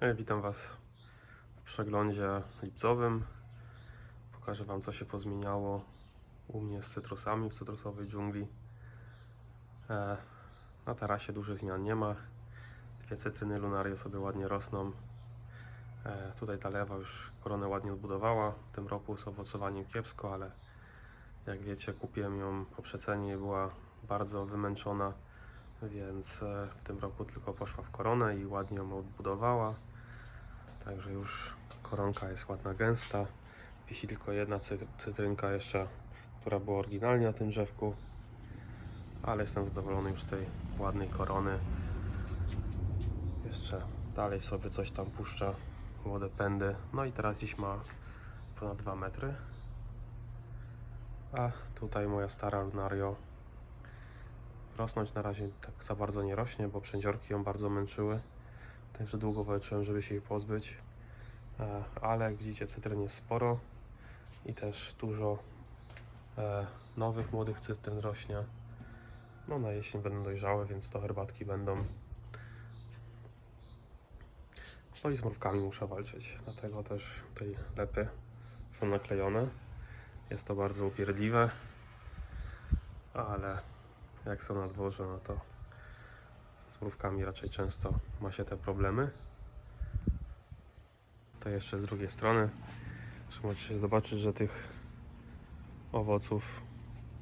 Hej, witam Was w przeglądzie lipcowym. Pokażę Wam, co się pozmieniało u mnie z cytrusami w cytrusowej dżungli. E, na tarasie dużych zmian nie ma. Dwie cytryny lunario sobie ładnie rosną. E, tutaj ta lewa już koronę ładnie odbudowała. W tym roku z owocowaniem kiepsko, ale jak wiecie, kupiłem ją po przecenie i była bardzo wymęczona, więc e, w tym roku tylko poszła w koronę i ładnie ją odbudowała. Także już koronka jest ładna, gęsta. Wisi tylko jedna cy- cytrynka jeszcze, która była oryginalnie na tym drzewku. Ale jestem zadowolony już z tej ładnej korony. Jeszcze dalej sobie coś tam puszcza, młode pędy. No i teraz dziś ma ponad 2 metry. A tutaj moja stara lunario rosnąć na razie tak za bardzo nie rośnie, bo przędziorki ją bardzo męczyły. Także długo walczyłem, żeby się jej pozbyć. E, Ale jak widzicie, cytryn jest sporo i też dużo e, nowych, młodych cytryn rośnie. No na jesień będą dojrzałe, więc to herbatki będą. No i z mrówkami muszę walczyć, dlatego też tej lepy są naklejone. Jest to bardzo upierdliwe, ale jak są na dworze, no to mrówkami raczej często ma się te problemy. To jeszcze z drugiej strony. że Możecie zobaczyć, że tych owoców,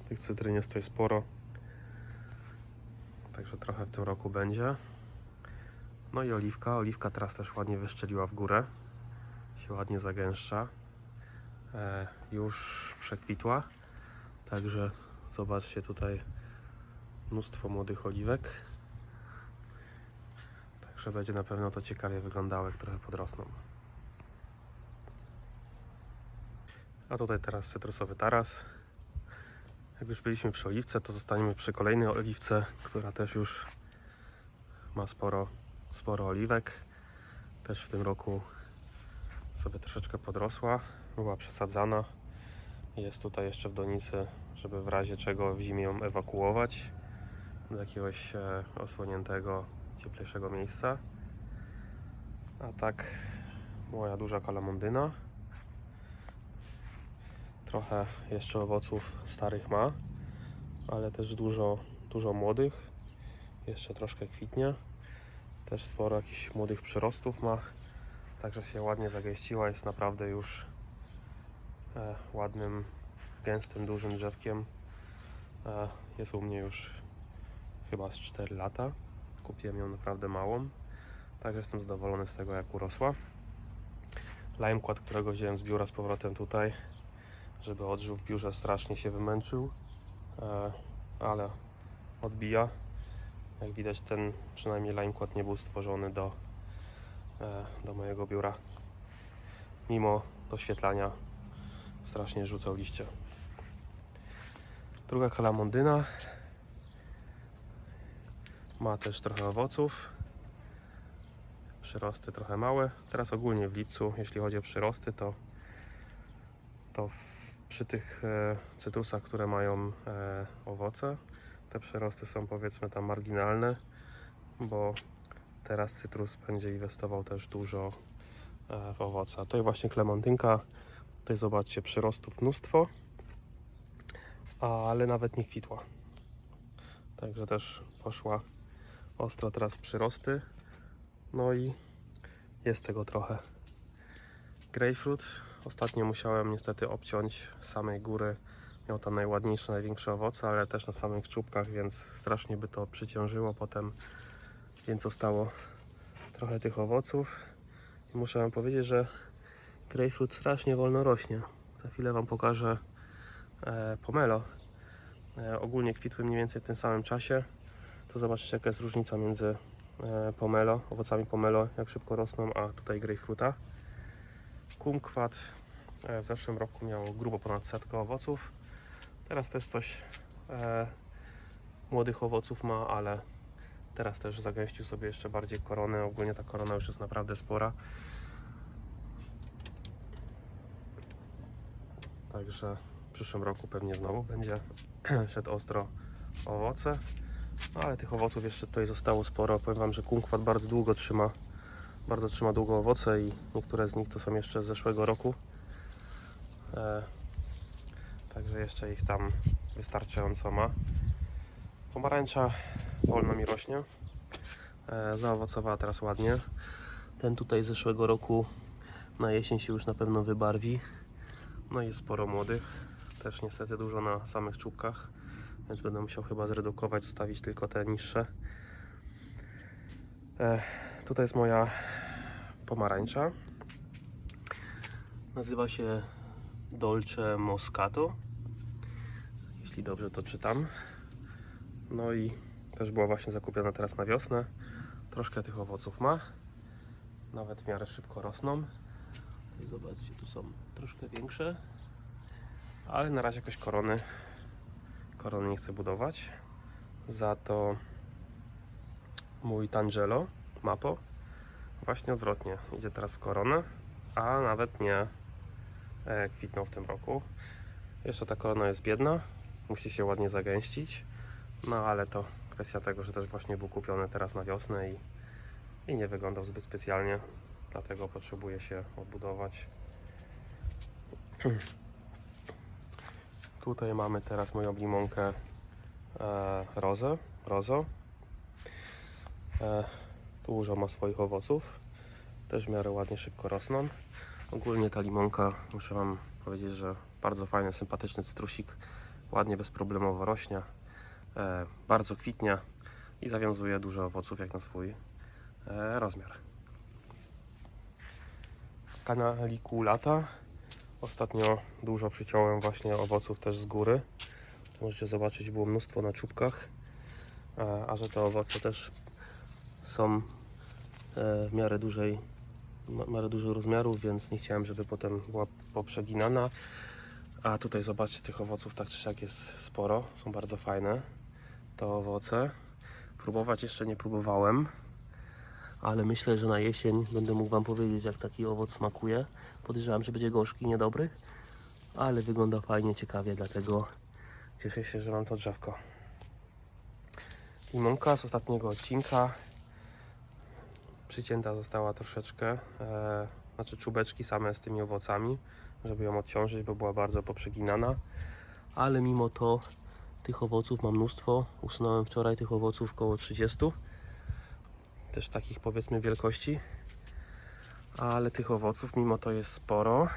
tych cytryn jest tutaj sporo. Także trochę w tym roku będzie. No i oliwka. Oliwka teraz też ładnie wyszczeliła w górę. Się ładnie zagęszcza. E, już przekwitła. Także zobaczcie tutaj mnóstwo młodych oliwek. Także będzie na pewno to ciekawie wyglądało, jak trochę podrosną. A tutaj teraz cytrusowy taras. Jak już byliśmy przy oliwce, to zostaniemy przy kolejnej oliwce, która też już ma sporo, sporo oliwek. Też w tym roku sobie troszeczkę podrosła, była przesadzana. Jest tutaj jeszcze w donicy, żeby w razie czego w zimie ją ewakuować do jakiegoś e, osłoniętego, cieplejszego miejsca. A tak moja duża kalamondyna. Trochę jeszcze owoców starych ma, ale też dużo, dużo młodych. Jeszcze troszkę kwitnie. Też sporo jakichś młodych przyrostów ma. Także się ładnie zagęściła. Jest naprawdę już e, ładnym, gęstym, dużym drzewkiem. E, jest u mnie już chyba z 4 lata. Kupiłem ją naprawdę małą. Także jestem zadowolony z tego, jak urosła. Limekład, którego wziąłem z biura z powrotem tutaj, żeby odżył w biurze, strasznie się wymęczył, e, ale odbija. Jak widać, ten przynajmniej limekład nie był stworzony do, e, do mojego biura. Mimo doświetlania strasznie rzucał liście. Druga kalamondyna ma też trochę owoców. Przyrosty trochę małe. Teraz ogólnie w lipcu, jeśli chodzi o przyrosty, to, to w, przy tych e, cytrusach, które mają e, owoce, te przyrosty są powiedzmy tam marginalne, bo teraz cytrus będzie inwestował też dużo e, w owoce. A tutaj właśnie klementynka, tutaj zobaczcie przyrostów mnóstwo, ale nawet nie kwitła. Także też poszła ostro teraz przyrosty. No i jest tego trochę. Grapefruit. Ostatnio musiałem niestety obciąć z samej góry. Miał tam najładniejsze, największe owoce, ale też na samych czubkach, więc strasznie by to przyciążyło potem. Więc zostało trochę tych owoców. I muszę Wam powiedzieć, że grapefruit strasznie wolno rośnie. Za chwilę Wam pokażę e, pomelo. E, ogólnie kwitły mniej więcej w tym samym czasie to zobaczycie jaka jest różnica między e, pomelo, owocami pomelo, jak szybko rosną, a tutaj grapefruita. Kumquat e, w zeszłym roku miał grubo ponad setkę owoców. Teraz też coś e, młodych owoców ma, ale teraz też zagęścił sobie jeszcze bardziej koronę. Ogólnie ta korona już jest naprawdę spora. Także w przyszłym roku pewnie znowu będzie szedł ostro owoce. No, ale tych owoców jeszcze tutaj zostało sporo. Powiem Wam, że kumquat bardzo długo trzyma bardzo trzyma długo owoce i niektóre z nich to są jeszcze z zeszłego roku. E, także jeszcze ich tam wystarczająco ma. Pomarańcza wolno mi rośnie. E, zaowocowała teraz ładnie. Ten tutaj z zeszłego roku na jesień się już na pewno wybarwi. No i jest sporo młodych. Też niestety dużo na samych czubkach. Więc będę musiał chyba zredukować, zostawić tylko te niższe. E, tutaj jest moja pomarańcza. Nazywa się Dolce Moscato. Jeśli dobrze to czytam. No i też była właśnie zakupiona teraz na wiosnę. Troszkę tych owoców ma. Nawet w miarę szybko rosną. Zobaczcie, tu są troszkę większe. Ale na razie jakoś korony korony nie chcę budować. Za to mój Tangelo Mapo właśnie odwrotnie. Idzie teraz w koronę, a nawet nie e, kwitnął w tym roku. Jeszcze ta korona jest biedna, musi się ładnie zagęścić. No ale to kwestia tego, że też właśnie był kupiony teraz na wiosnę i, i nie wyglądał zbyt specjalnie. Dlatego potrzebuje się odbudować. Tutaj mamy teraz moją limonkę e, rozę, rozo. E, dużo ma swoich owoców. Też w miarę ładnie, szybko rosną. Ogólnie ta limonka, muszę Wam powiedzieć, że bardzo fajny, sympatyczny cytrusik. Ładnie, bezproblemowo rośnie. E, bardzo kwitnia i zawiązuje dużo owoców jak na swój e, rozmiar. Kanalikulata. Ostatnio dużo przyciąłem właśnie owoców też z góry. Możecie zobaczyć, było mnóstwo na czubkach. A, a że te owoce też są e, w miarę dużej, w miarę dużo rozmiarów, więc nie chciałem, żeby potem była poprzeginana. A tutaj zobaczcie, tych owoców tak czy siak jest sporo. Są bardzo fajne te owoce. Próbować jeszcze nie próbowałem, ale myślę, że na jesień będę mógł Wam powiedzieć, jak taki owoc smakuje. Podejrzewam, że będzie gorzki, niedobry, ale wygląda fajnie, ciekawie, dlatego cieszę się, że mam to drzewko. Limonka z ostatniego odcinka przycięta została troszeczkę, e, znaczy czubeczki same z tymi owocami, żeby ją odciążyć, bo była bardzo poprzeginana, ale mimo to tych owoców mam mnóstwo. Usunąłem wczoraj tych owoców około 30 też takich powiedzmy wielkości. Ale tych owoców mimo to jest sporo.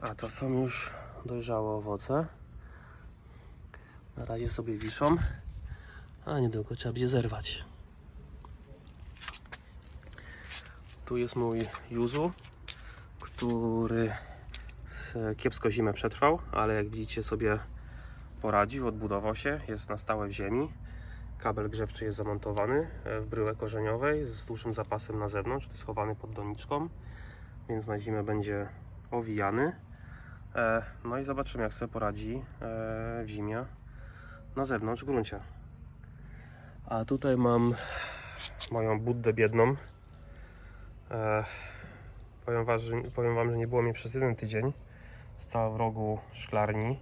A to są już dojrzałe owoce. Na razie sobie wiszą. A niedługo trzeba będzie zerwać. Tu jest mój yuzu, który kiepsko zimę przetrwał, ale jak widzicie sobie poradził, odbudował się, jest na stałe w ziemi. Kabel grzewczy jest zamontowany e, w bryłę korzeniowej z dużym zapasem na zewnątrz, to jest schowany pod doniczką, więc na zimę będzie owijany. E, No i zobaczymy jak sobie poradzi e, w zimie na zewnątrz w gruncie. A tutaj mam moją buddę biedną. E, Powiem, was, że, powiem Wam, że nie było mnie przez jeden tydzień. Stała w rogu szklarni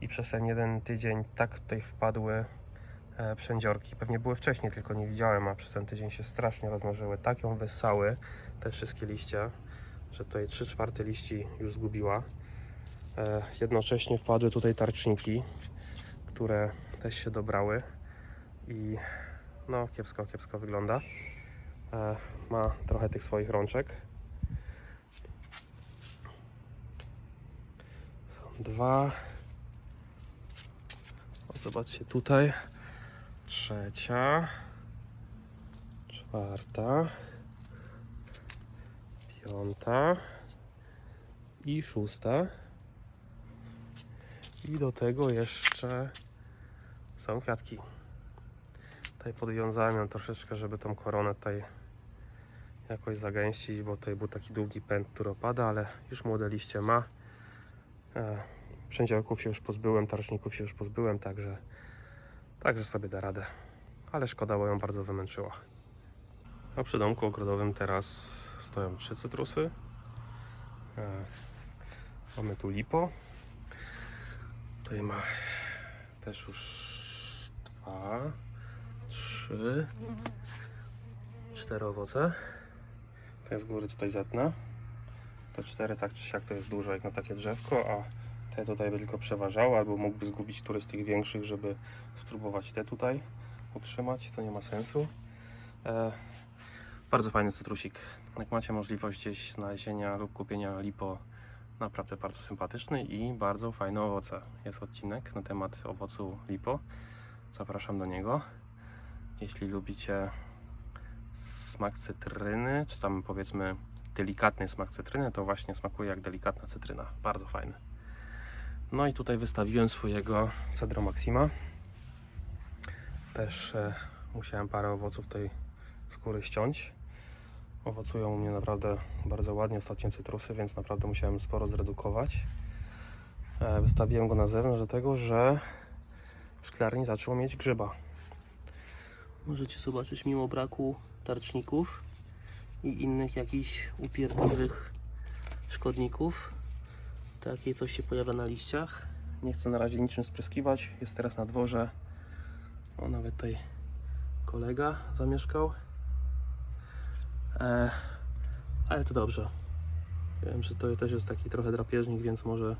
i przez ten jeden tydzień tak tutaj wpadły e, przędziorki. Pewnie były wcześniej, tylko nie widziałem, a przez ten tydzień się strasznie rozmnożyły. Tak ją wessały te wszystkie liście, że tutaj 3 czwarte liści już zgubiła. E, jednocześnie wpadły tutaj tarczniki, które też się dobrały i no kiepsko, kiepsko wygląda. E, ma trochę tych swoich rączek. Są dwa. O, zobaczcie tutaj. Trzecia. Czwarta. Piąta. I szósta. I do tego jeszcze są kwiatki. Tutaj podwiązałem ją troszeczkę, żeby tą koronę tutaj jakoś zagęścić, bo tutaj był taki długi pęd, który opada, ale już młode liście ma. E, Przędziałków się już pozbyłem, tarczników się już pozbyłem, także, także sobie da radę. Ale szkoda, bo ją bardzo wymęczyła. A przy domku ogrodowym teraz stoją trzy cytrusy. E, mamy tu lipo. Tutaj ma też już dwa, trzy, cztery owoce. Te z góry tutaj zetnę. Te cztery tak czy siak to jest dużo jak na takie drzewko, a te tutaj by tylko przeważały, albo mógłby zgubić któryś z tych większych, żeby spróbować te tutaj utrzymać, co nie ma sensu. E, bardzo fajny cytrusik. Jak macie możliwość gdzieś znalezienia lub kupienia lipo, naprawdę bardzo sympatyczny i bardzo fajne owoce. Jest odcinek na temat owocu lipo. Zapraszam do niego. Jeśli lubicie smak cytryny, czy tam powiedzmy delikatny smak cytryny, to właśnie smakuje jak delikatna cytryna. Bardzo fajny. No i tutaj wystawiłem swojego Cedro Maxima. Też e, musiałem parę owoców tej skóry ściąć. Owocują u mnie naprawdę bardzo ładnie ostatnie cytrusy, więc naprawdę musiałem sporo zredukować. E, wystawiłem go na zewnątrz dlatego, że w szklarni zaczął mieć grzyba. Możecie zobaczyć mimo braku tarczników i innych jakichś upierdliwych szkodników. Takie coś się pojawia na liściach. Nie chcę na razie niczym spryskiwać. Jest teraz na dworze. O, nawet tutaj kolega zamieszkał. E, ale to dobrze. Wiem, że to też jest taki trochę drapieżnik, więc może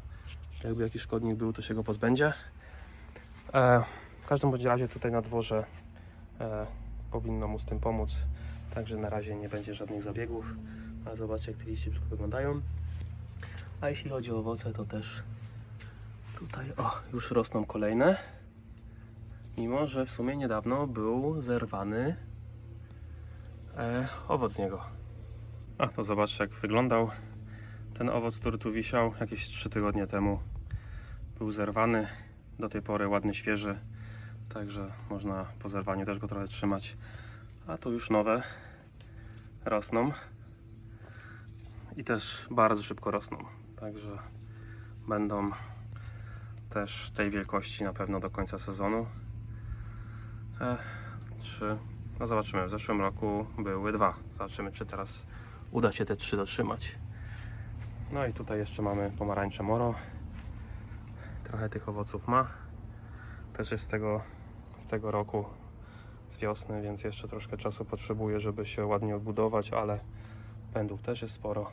jakby jakiś szkodnik był, to się go pozbędzie. E, w każdym bądź razie tutaj na dworze e, powinno mu z tym pomóc. Także na razie nie będzie żadnych zabiegów. A zobaczcie, jak te liście wyglądają. A jeśli chodzi o owoce, to też tutaj o, już rosną kolejne. Mimo, że w sumie niedawno był zerwany e, owoc z niego. A to zobaczcie, jak wyglądał ten owoc, który tu wisiał jakieś 3 tygodnie temu. Był zerwany, do tej pory ładny, świeży. Także można po zerwaniu też go trochę trzymać. A tu już nowe rosną i też bardzo szybko rosną. Także będą też tej wielkości na pewno do końca sezonu. E, trzy. No zobaczymy. W zeszłym roku były dwa. Zobaczymy, czy teraz uda się te trzy dotrzymać. No i tutaj jeszcze mamy pomarańcze moro. Trochę tych owoców ma. Też jest z tego, z tego roku, z wiosny, więc jeszcze troszkę czasu potrzebuje, żeby się ładnie odbudować, ale pędów też jest sporo.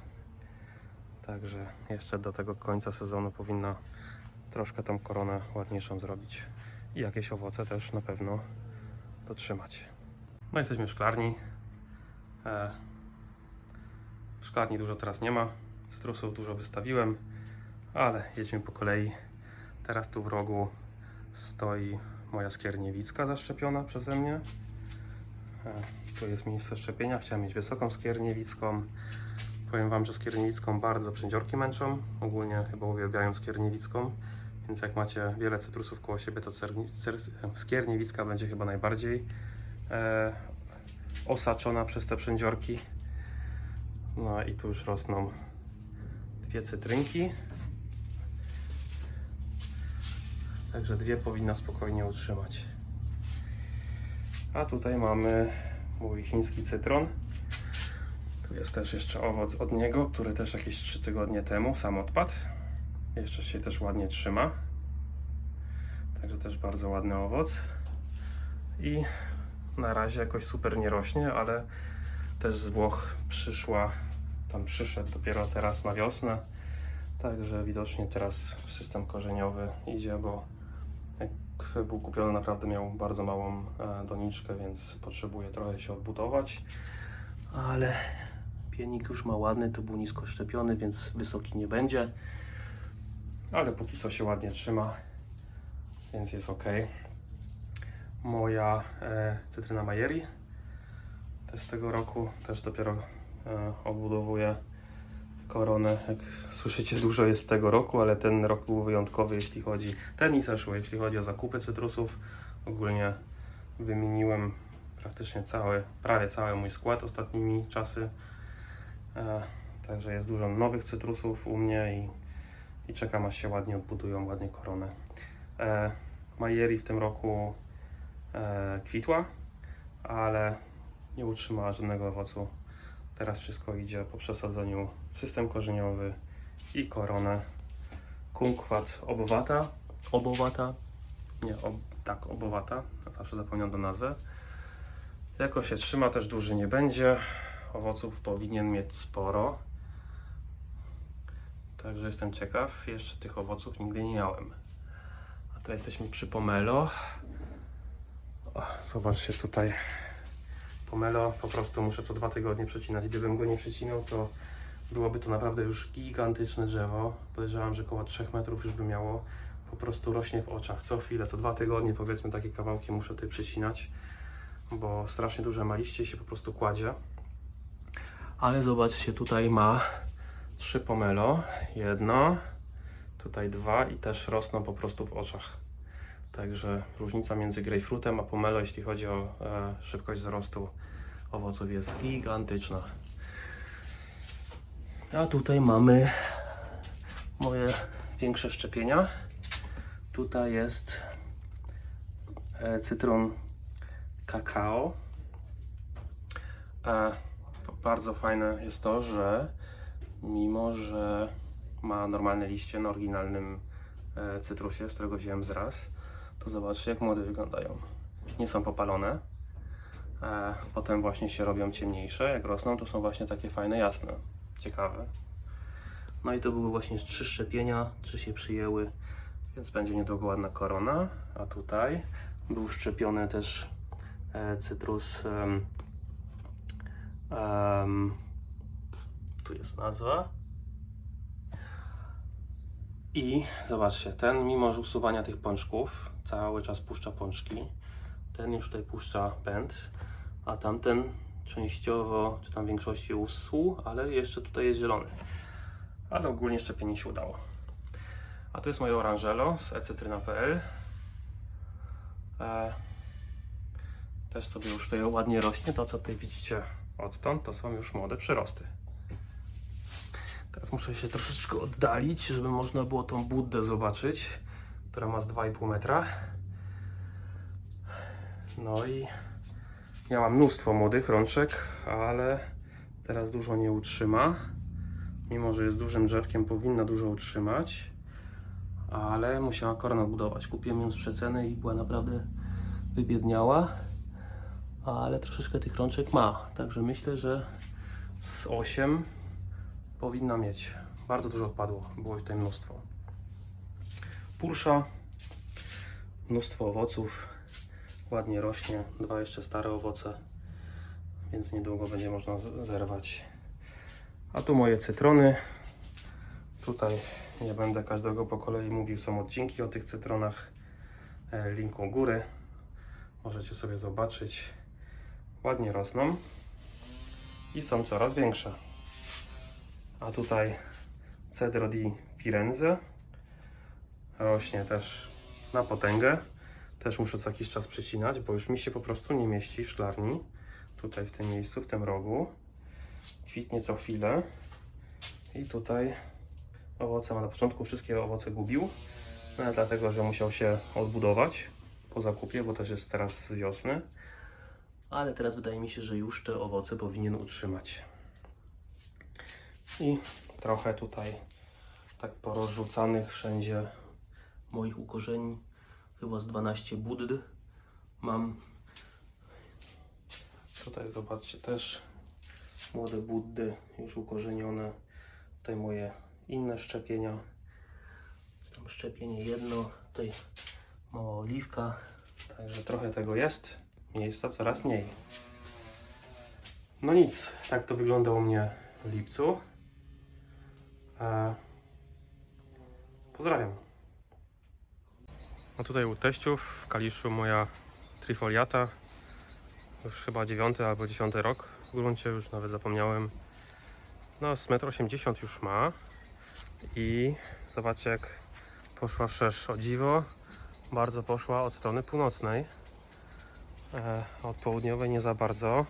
Także jeszcze do tego końca sezonu powinna troszkę tą koronę ładniejszą zrobić. I jakieś owoce też na pewno dotrzymać. No jesteśmy w szklarni. E, w szklarni dużo teraz nie ma. Cytrusów dużo wystawiłem, ale jedźmy po kolei. Teraz tu w rogu stoi moja skierniewicka zaszczepiona przeze mnie. E, tu jest miejsce szczepienia. Chciałem mieć wysoką skierniewicką. Powiem Wam, że skierniewicką bardzo przędziorki męczą. Ogólnie chyba uwielbiają skierniewicką. Więc jak macie wiele cytrusów koło siebie, to skierniewicka będzie chyba najbardziej e, osaczona przez te przędziorki. No i tu już rosną dwie cytrynki. Także dwie powinna spokojnie utrzymać. A tutaj mamy mój chiński cytron. Tu jest też jeszcze owoc od niego, który też jakieś 3 tygodnie temu sam odpadł. Jeszcze się też ładnie trzyma. Także też bardzo ładny owoc. I na razie jakoś super nie rośnie, ale też z Włoch przyszła, tam przyszedł dopiero teraz na wiosnę. Także widocznie teraz w system korzeniowy idzie, bo jak był kupiony naprawdę miał bardzo małą e, doniczkę, więc potrzebuje trochę się odbudować. Ale pienik już ma ładny, tu był nisko szczepiony, więc wysoki nie będzie. Ale póki co się ładnie trzyma, więc jest ok. Moja e, cytryna Majeri też z tego roku, też dopiero e, obudowuję koronę. Jak słyszycie, dużo jest z tego roku, ale ten rok był wyjątkowy, jeśli chodzi, ten i zeszły, jeśli chodzi o zakupy cytrusów. Ogólnie wymieniłem praktycznie cały, prawie cały mój skład ostatnimi czasy. E, także jest dużo nowych cytrusów u mnie i, i czekam aż się ładnie odbudują, ładnie koronę. E, Majeri w tym roku e, kwitła, ale nie utrzymała żadnego owocu. Teraz wszystko idzie po przesadzeniu w system korzeniowy i koronę. Kumkwat obowata. Obowata. Nie, ob, tak, obowata. Zawsze zapominam do nazwę. Jako się trzyma, też duży nie będzie. Owoców powinien mieć sporo. Także jestem ciekaw. Jeszcze tych owoców nigdy nie miałem. A tutaj jesteśmy przy pomelo. O, zobaczcie tutaj. Pomelo po prostu muszę co dwa tygodnie przecinać. Gdybym go nie przecinał, to byłoby to naprawdę już gigantyczne drzewo. Podejrzewam, że około 3 metrów już by miało. Po prostu rośnie w oczach. Co chwilę, co dwa tygodnie powiedzmy takie kawałki muszę tutaj przecinać, bo strasznie duże ma liście i się po prostu kładzie. Ale zobaczcie, tutaj ma trzy pomelo. Jedno, tutaj dwa i też rosną po prostu w oczach. Także różnica między grejpfrutem a pomelo, jeśli chodzi o e, szybkość wzrostu owoców, jest gigantyczna. A tutaj mamy moje większe szczepienia. Tutaj jest e, cytron kakao. E, bardzo fajne jest to, że mimo, że ma normalne liście na oryginalnym e, cytrusie, z którego wziąłem zraz, to zobaczcie jak młode wyglądają. Nie są popalone. E, potem właśnie się robią ciemniejsze. Jak rosną, to są właśnie takie fajne, jasne. Ciekawe. No i to były właśnie trzy szczepienia, trzy się przyjęły, więc będzie niedługo ładna korona. A tutaj był szczepiony też e, cytrus. Em, tu jest nazwa. I zobaczcie, ten mimo że usuwania tych pączków cały czas puszcza pączki. Ten już tutaj puszcza pęd, a tamten częściowo, czy tam w większości usłu, ale jeszcze tutaj jest zielony. Ale ogólnie szczepienie się udało. A tu jest moje oranżelo z ecetryna.pl. E, też sobie już tutaj ładnie rośnie. To co tutaj widzicie odtąd, to są już młode przyrosty. Teraz muszę się troszeczkę oddalić, żeby można było tą buddę zobaczyć, która ma z 2,5 metra. No i miała mnóstwo młodych rączek, ale teraz dużo nie utrzyma. Mimo, że jest dużym drzewkiem, powinna dużo utrzymać, ale musiała koronę budować. Kupiłem ją z przeceny i była naprawdę wybiedniała, ale troszeczkę tych rączek ma. Także myślę, że z 8 powinna mieć. Bardzo dużo odpadło, było tutaj mnóstwo. Pursza, mnóstwo owoców, ładnie rośnie, dwa jeszcze stare owoce, więc niedługo będzie można zerwać. A tu moje cytrony. Tutaj nie będę każdego po kolei mówił, są odcinki o tych cytronach. E, Link u góry. Możecie sobie zobaczyć. Ładnie rosną i są coraz większe. A tutaj Cedro di Firenze rośnie też na potęgę. Też muszę co jakiś czas przecinać, bo już mi się po prostu nie mieści w szklarni. Tutaj w tym miejscu, w tym rogu. Kwitnie co chwilę. I tutaj owoce ma na początku wszystkie owoce gubił. No, dlatego, że musiał się odbudować po zakupie, bo też jest teraz z wiosny. Ale teraz wydaje mi się, że już te owoce powinien utrzymać. I trochę tutaj tak porozrzucanych wszędzie moich ukorzeni. Chyba z 12 budd mam. Tutaj zobaczcie też młode buddy już ukorzenione. Tutaj moje inne szczepienia. Tam szczepienie jedno, tutaj mała oliwka. Także trochę tego jest. Miejsca coraz mniej. No nic, tak to wygląda u mnie w lipcu. E, pozdrawiam. No tutaj u teściów w Kaliszu moja trifoliata. Już chyba 9 albo 10 rok. W gruncie już nawet zapomniałem. No z 1,80 m już ma. I zobaczcie jak poszła wszerz. O dziwo, bardzo poszła od strony północnej. E, od południowej nie za bardzo.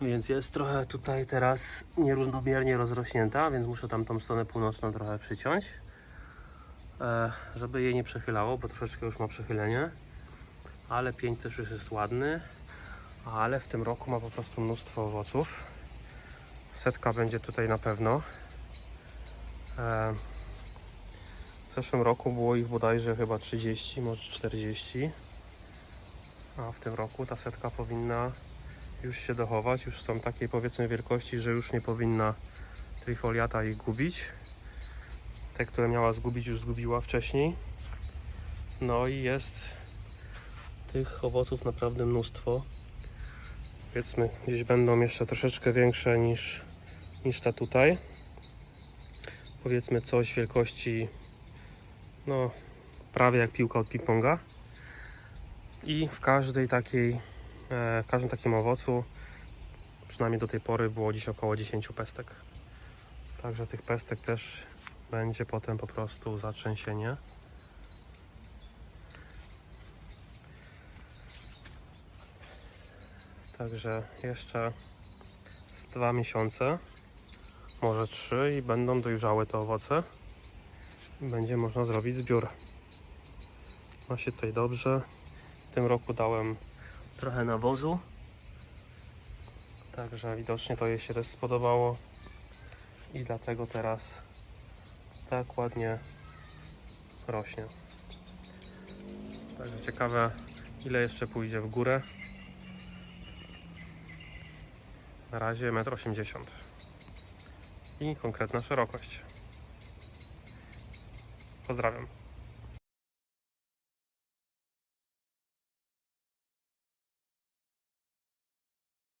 Więc jest trochę tutaj teraz nierównomiernie rozrośnięta, więc muszę tam tą stronę północną trochę przyciąć, e, żeby jej nie przechylało, bo troszeczkę już ma przechylenie. Ale pień też już jest ładny, ale w tym roku ma po prostu mnóstwo owoców. Setka będzie tutaj na pewno. E, w zeszłym roku było ich bodajże chyba 30, może 40. A w tym roku ta setka powinna już się dochować, już są takiej powiedzmy wielkości, że już nie powinna trifoliata ich gubić. Te, które miała zgubić, już zgubiła wcześniej. No i jest tych owoców naprawdę mnóstwo. Powiedzmy, gdzieś będą jeszcze troszeczkę większe niż, niż te tutaj. Powiedzmy coś wielkości, no prawie jak piłka od ping-ponga. I w każdej takiej, e, w każdym takim owocu, przynajmniej do tej pory było dziś około 10 pestek. Także tych pestek też będzie potem po prostu zatrzęsienie. Także jeszcze z dwa miesiące, może trzy i będą dojrzałe te owoce. Będzie można zrobić zbiór. Ma się tutaj dobrze. Tym roku dałem trochę nawozu. Także widocznie to jej się też spodobało. I dlatego teraz tak ładnie rośnie. Także ciekawe ile jeszcze pójdzie w górę. Na razie 1,80 m. I konkretna szerokość. Pozdrawiam.